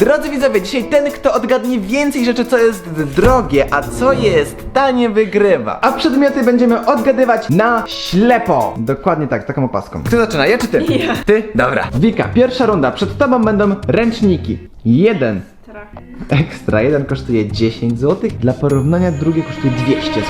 Drodzy widzowie, dzisiaj ten, kto odgadnie więcej rzeczy, co jest drogie, a co jest tanie, wygrywa. A przedmioty będziemy odgadywać na ślepo. Dokładnie tak, taką opaską. Kto zaczyna, ja czy ty? Ja. Ty? Dobra. Wika, pierwsza runda. Przed tobą będą ręczniki. Jeden ekstra, jeden kosztuje 10 zł, dla porównania drugi kosztuje 200 zł.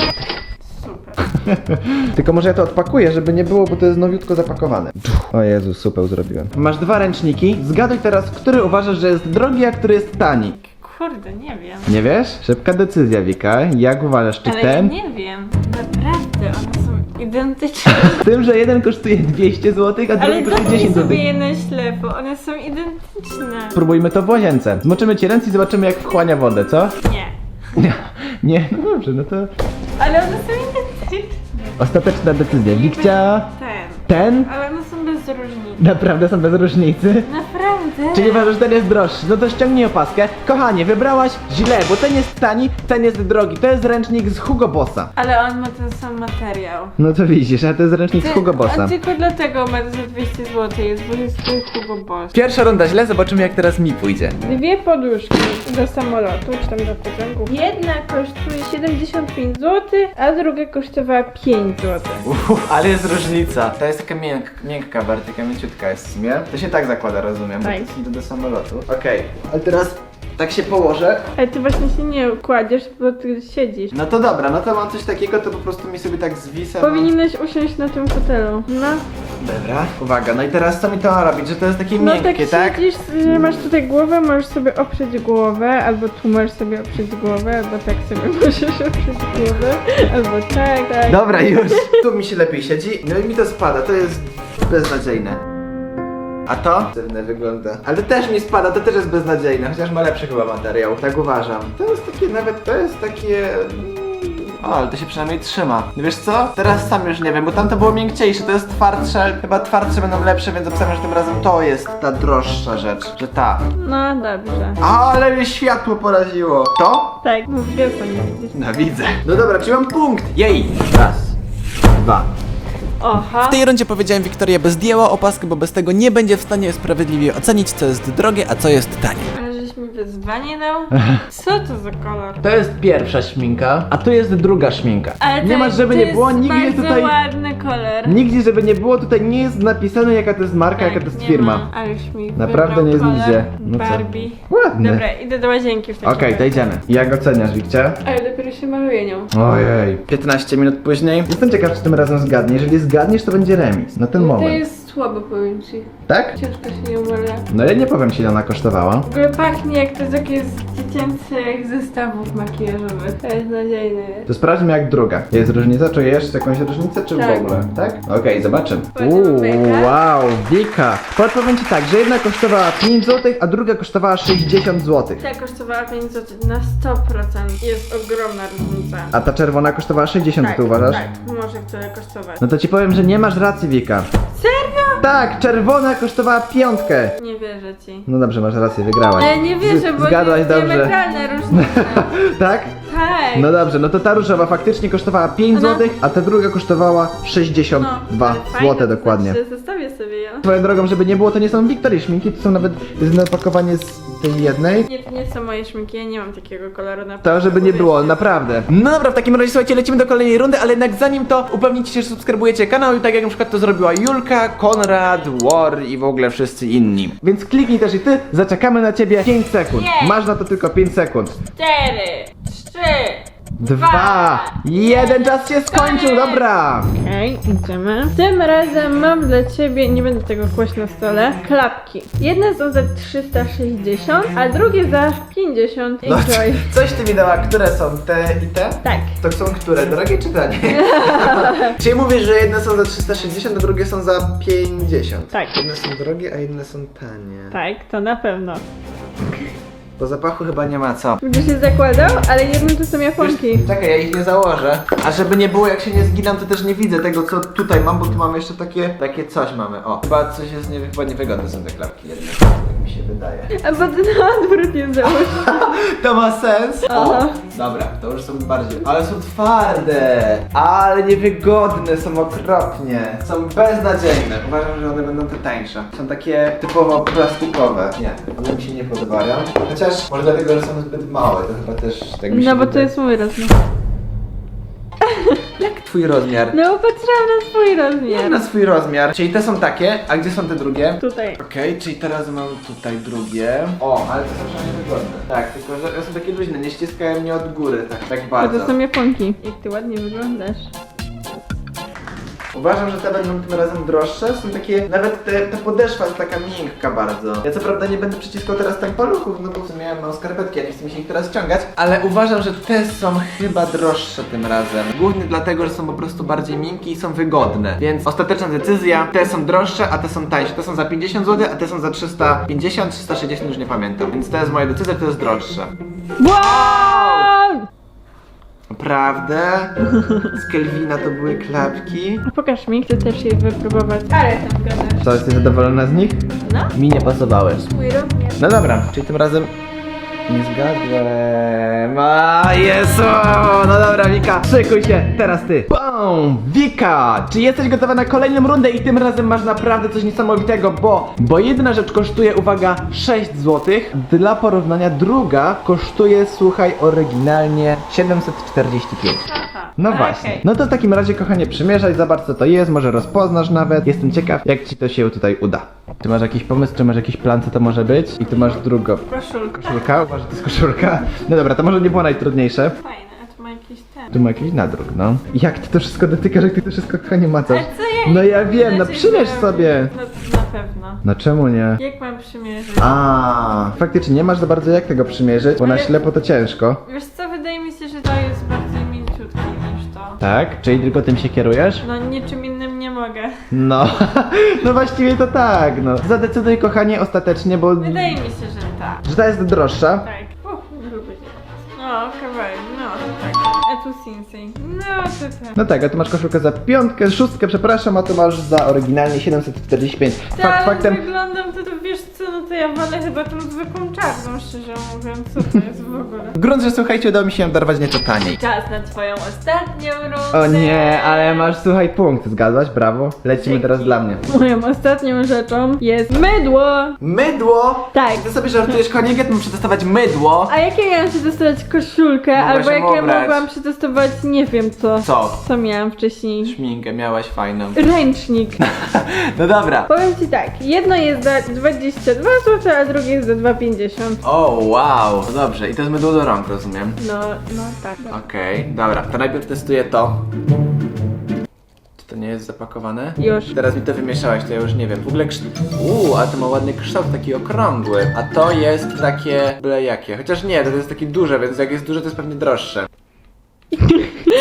Tylko może ja to odpakuję, żeby nie było, bo to jest nowiutko zapakowane. O Jezu, super zrobiłem. Masz dwa ręczniki. Zgaduj teraz, który uważasz, że jest drogi, a który jest tani. Kurde, nie wiem. Nie wiesz? Szybka decyzja, Wika. Jak uważasz, czy Ale ten? nie wiem. Naprawdę, one są identyczne. Tym, że jeden kosztuje 200 zł, a Ale drugi kosztuje dopnij 10 zł. sobie je na ślepo. One są identyczne. Spróbujmy to w łazience. Zmoczymy ci ręce i zobaczymy, jak wchłania wodę, co? Nie. Nie, nie, no dobrze, no to Ale one są identyczne. Ostateczna decyzja. Wikcia, Ten. ten? Ale one są bez różnicy. Naprawdę są bez różnicy? Naprawdę. Czyli uważasz, że ten jest droższy? No to ściągnij opaskę. Kochanie, wybrałaś źle, bo ten jest tani, ten jest drogi. To jest ręcznik z Hugo Bossa. Ale on ma ten sam materiał. No to widzisz, a to jest ręcznik z Hugo Bossa. A tylko dlatego ma za 200 zł jest, bo jest to Hugo Boss. Pierwsza runda źle, zobaczymy jak teraz mi pójdzie. Dwie poduszki do samolotu, czy tam do pociągu. Jedna kosztuje 75 zł, a druga kosztowała 5 zł. Uff, ale jest różnica. Ta jest taka mięk, miękka, bardziej taka mięciutka jest w sumie. To się tak zakłada, rozumiem, bo Tak. Jest idę do samolotu. Okej, ale teraz tak się położę. Ale ty właśnie się nie kładziesz, bo ty siedzisz. No to dobra, no to mam coś takiego, to po prostu mi sobie tak zwisę. no. Powinieneś usiąść na tym fotelu. No, Dobra, uwaga, no i teraz co mi to ma robić, że to jest takie no miękkie, tak tak? siedzisz, y, masz tutaj głowę, możesz sobie oprzeć głowę, albo tu możesz sobie oprzeć głowę, albo tak sobie możesz oprzeć głowę, albo tak, tak. Dobra, już. Tu mi się lepiej siedzi, no i mi to spada, to jest beznadziejne. A to? Dziwne wygląda. Ale też mi spada, to też jest beznadziejne, chociaż ma lepszy chyba materiał, tak uważam. To jest takie, nawet to jest takie... mm, O, ale to się przynajmniej trzyma. Wiesz co? Teraz sam już nie wiem, bo tamto było miękciejsze, to jest twardsze. Chyba twardsze będą lepsze, więc obstawiam, że tym razem to jest ta droższa rzecz, że ta. No dobrze. Ale mnie światło poraziło. To? Tak, no wiesz, co nie widzisz. No widzę. No dobra, czyli mam punkt. Jej. Raz. Dwa. Oha. W tej rundzie powiedziałem Wiktoria by zdjęła opaskę, bo bez tego nie będzie w stanie sprawiedliwie ocenić, co jest drogie, a co jest tanie. Wyzwanie dał? Co to za kolor? To jest pierwsza śminka, a tu jest druga śminka. Ale nie to- ma, żeby to nie było, jest nigdzie jest bardzo tutaj... ładny kolor. Nigdzie, żeby nie było, tutaj nie jest napisane jaka to jest marka, jaka to jest Tak, nie firma. Ma, ale już mi Naprawdę wybrał nie jest kolor nigdzie. No co? Barbie. Ładny. Dobra, idę do łazienki w takim Okej, to razie. idziemy. Jak oceniasz, Wikcie? Ale dopiero się maluję nią. Ojej. 15 minut później. Jestem ciekaw, czy tym razem zgadnie. Jeżeli zgadniesz, to będzie remis. Na ten To moment. jest słabo, powiem ci. Tak? Ciężko się nie umarła. No ja nie powiem ci, ile ona kosztowała. W ogóle pachnie jak to z jakichś dziecięcych zestawów makijażowych. To jest nadziejny. To sprawdźmy jak druga. Jest różnica? Czujesz jakąś różnicę, czy Tak. w ogóle? Tak? Okej, zobaczymy. Uuu, Wika. wow, Wika. Podpowiem ci tak, że jedna kosztowała 5 zł, a druga kosztowała 60 zł. Ta kosztowała 5 zł na 100%. Jest ogromna różnica. A ta czerwona kosztowała 60 tak, zł, uważasz? Tak, może tyle kosztować. No to ci powiem, że nie masz racji, Wika. Serio? Tak, czerwona kosztowała piątkę. Nie wierzę ci. No dobrze, masz rację, wygrałaś. Ale nie wierzę, Z- bo Zgadłaś jest dobrze. diametralna różnica. tak? Tak. No dobrze, no to ta różowa faktycznie kosztowała 5 Ona- zł, a ta druga kosztowała 62 No, ale fajne, zł to dokładnie. Znaczy, zostawię sobie ją. Swoją drogą, żeby nie było, to nie są Wiktorii szminki, to są nawet jest opakowanie z tej jednej. Nie, to nie są moje szminki, ja nie mam takiego koloru na To, żeby nie było, naprawdę. No dobra, w takim razie słuchajcie, lecimy do kolejnej rundy, ale jednak zanim to upewnijcie się, że subskrybujecie kanał i tak jak na przykład to zrobiła Julka, Konrad, War i w ogóle wszyscy inni. Więc kliknij też i ty, zaczekamy na ciebie 5 sekund. Nie. Masz na to tylko 5 sekund. Cztery, trzy, Dwa, jeden, czas się skończył, Koniec. dobra. Okej, idziemy. Tym razem mam dla ciebie, nie będę tego kłaść na stole, klapki. Jedne są za 360, a drugie za 50. No, Enjoy. coś ty mi dała, które są te i te? Tak. To są które? Drogie czy tanie? Czyli mówisz, że jedne są za 360, a drugie są za 50. Tak. Jedne są drogie, a inne są tanie. Tak, to na pewno. Po zapachu chyba nie ma co. Będziesz się zakładał, ale jedne to są japonki. Czekaj, ja ich nie założę. A żeby nie było, jak się nie zginam, to też nie widzę tego, co tutaj mam, bo tu mam jeszcze takie, takie coś mamy. O, chyba coś jest nie, chyba niewygodne są te klapki jednak. mi się wydaje. A bo ty na odwrót je załóż. To ma sens? Aha. Dobra, to już są bardziej. Ale są twarde, ale niewygodne, są okropnie. Są beznadziejne. Uważam, że one będą te tańsze. Są takie typowo plastikowe. Nie, one mi się nie podobają. Chociaż może dlatego, że są zbyt małe, to chyba też tak mi się No bo to wydaje. jest mój rozmiar. Jak twój rozmiar? No bo patrzyłam na swój Nie rozmiar. na swój rozmiar. Czyli te są takie, a gdzie są te drugie? Tutaj. Okej, czyli teraz mam tutaj drugie. O, ale to są przynajmniej wygodne. Tak, tylko że one są takie luźne, nie ściskają mnie od góry, tak, tak Bo bardzo. to są japonki. Jak ty ładnie wyglądasz. Uważam, że te będą tym razem droższe. Są takie, nawet te, ta podeszwa jest taka miękka bardzo. Ja co prawda nie będę przyciskał teraz tak paluchów, no bo w sumie mam skarpetki, a nie chcę mi się ich teraz ściągać. Ale uważam, że te są chyba droższe tym razem. Głównie dlatego, że są po prostu bardziej miękkie i są wygodne. Więc ostateczna decyzja, te są droższe, a te są tańsze. Te są za 50 zł, a te są za 350, 360, już nie pamiętam. Więc to jest moja decyzja, to jest droższe. Wow! Naprawdę? Z Kelvina to były klapki. Pokaż mi, chcę też je wypróbować. Ale tam gadasz. Co, jesteś zadowolona z nich? No? Mi nie pasowały. Mój rozmiar. No dobra, czyli tym razem nie zgadłem. A Jezu! No dobra, Wika, szykuj się, teraz ty. Bum! Wika! Czy jesteś gotowa na kolejną rundę i tym razem masz naprawdę coś niesamowitego, bo bo jedna rzecz kosztuje, uwaga, 6 zł. Dla porównania druga kosztuje, słuchaj, oryginalnie 745. No Okej. właśnie. No to w takim razie, kochanie, przymierzaj, zobacz co to jest, może rozpoznasz nawet. Jestem ciekaw, jak ci to się tutaj uda. Ty masz jakiś pomysł, czy masz jakiś plan, co to może być? I tu masz drugą. Koszulka. Koszulka? Uważaj, to jest koszulka. No dobra, to może nie było najtrudniejsze. Fajne, a tu ma jakiś ten. Tu ma jakiś nadruk, no. Jak ty to wszystko dotykasz, jak ty to wszystko kochanie macasz? A co ja No ja wiem, no inaczej przymierz zrobię? sobie. No na pewno. No czemu nie? Jak mam przymierzyć? A, faktycznie nie masz za bardzo jak tego przymierzyć, bo na Ale- ślepo to ciężko. Wiesz co, wydaje mi się, Tak? Czyli tylko tym się kierujesz? No niczym innym nie mogę. No, no właściwie to tak, no. Zadecyduj kochanie ostatecznie, bo... Wydaje mi się, że tak. Że ta jest droższa. Tak. Tu. No to tak. No tak, a tu masz koszulkę za piątkę, szóstkę, przepraszam, a tu masz za oryginalnie 745. Fakt Tak, faktem, wyglądam, to, to wiesz co, no to ja wolę chyba tą zwykłą czarną, szczerze mówiąc. Co to jest w ogóle? grunt, że słuchajcie, udało mi się dorwać nieco taniej. Czas na twoją ostatnią rundę. O nie, ale masz, słuchaj, punkt, zgadłaś? Brawo. Lecimy Dzięki. teraz dla mnie. Moją ostatnią rzeczą jest mydło. Mydło! Tak. Ty sobie żartujesz, koniecznie muszę przetestować mydło. A jakie miałam przetestować koszulkę, Mogłaś albo ją jakie ubrać. mogłam przetestować nie wiem co. Co? Co miałam wcześniej? Szminkę miałaś fajną. Ręcznik. No dobra. Powiem ci tak, jedno jest za 22 zł, a drugie jest za 2,50. O, wow. No dobrze, i to jest mydło do rąk, rozumiem. No, no tak. Okej, dobra, to najpierw testuję to. Czy to nie jest zapakowane? Już. Teraz mi to wymieszałaś, to ja już nie wiem. W ogóle kształt. Uuu, a to ma ładny kształt, taki okrągły. A to jest takie byle jakie. Chociaż nie, to jest takie duże, więc jak jest duże, to jest pewnie droższe.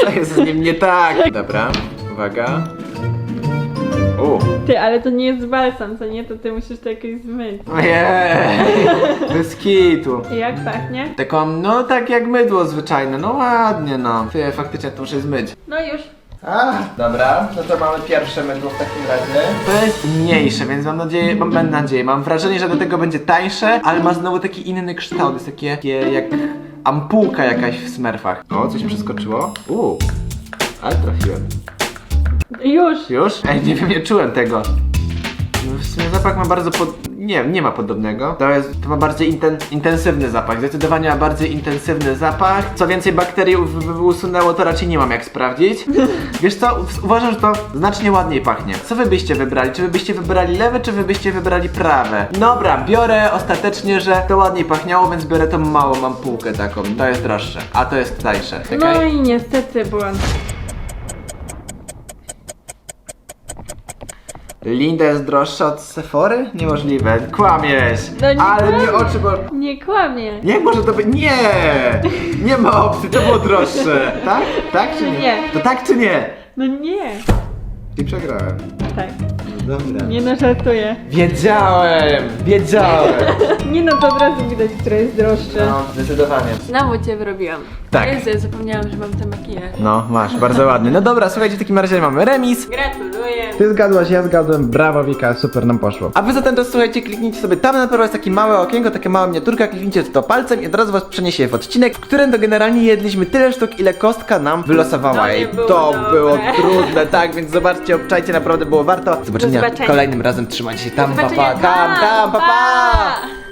Co jest z nim nie tak? Dobra, uwaga. Uuu. Ty, ale to nie jest balsam, co nie? To ty musisz to jakoś zmyć. Ojej, bez kitu. I jak pachnie? Taką, no tak jak mydło zwyczajne, no ładnie no. Ty, faktycznie to muszę zmyć. No już. A, dobra, no to mamy pierwsze mydło w takim razie. To jest mniejsze, więc mam nadzieję, mam, mam nadzieję, mam wrażenie, że do tego będzie tańsze, ale ma znowu taki inny kształt, jest takie, takie jak ampułka jakaś w smerfach. O, coś mi przeskoczyło. Uuu, ale trafiłem. Już. Już? Ej, nie wiem, nie czułem tego. No w sumie zapach ma bardzo pod... Nie, nie ma podobnego. To jest, to ma bardziej inten, intensywny zapach. Zdecydowanie ma bardziej intensywny zapach. Co więcej bakterii w- usunęło, to raczej nie mam jak sprawdzić. Wiesz co, w- uważam, że to znacznie ładniej pachnie. Co wy byście wybrali? Czy wy byście wybrali lewe, czy wy byście wybrali prawe? Dobra, biorę ostatecznie, że to ładniej pachniało, więc biorę tą małą mam półkę taką. To jest droższe, a to jest tańsze. No i niestety błąd. Linda jest droższa od Sephory? Niemożliwe. Kłamiesz. No nie Ale mnie kłamię. oczy bo... Nie kłamie. Nie może to być. Nie! Nie ma opcji, to było droższe. Tak? Tak czy nie? Nie. To tak czy nie? No nie. I przegrałem. Tak. Dobra. Nie no, żartuję. Wiedziałem! Wiedziałem! Nie no, to od razu widać, które jest droższe. No, zdecydowanie. Znowu cię wyrobiłam. Tak. Jezu, ja zapomniałam, że mam ten makijaż. No, masz, bardzo ładny. No dobra, słuchajcie, w takim razie mamy remis. Gratuluję. Ty zgadłaś, ja zgadłem, brawo Wika, super nam poszło. A wy za ten czas słuchajcie, kliknijcie sobie tam na prawo jest takie małe okienko, taka mała miniaturka, kliknijcie to palcem i od razu was przeniesie w odcinek, w którym to generalnie jedliśmy tyle sztuk, ile kostka nam wylosowała. To nie I było to dobre. było trudne, tak, więc zobaczcie, obczajcie, naprawdę było warto. Zobaczenia zobaczenia. kolejnym razem, trzymajcie się tam, Do pa pa, zobaczenia. tam, tam, pa pa! pa!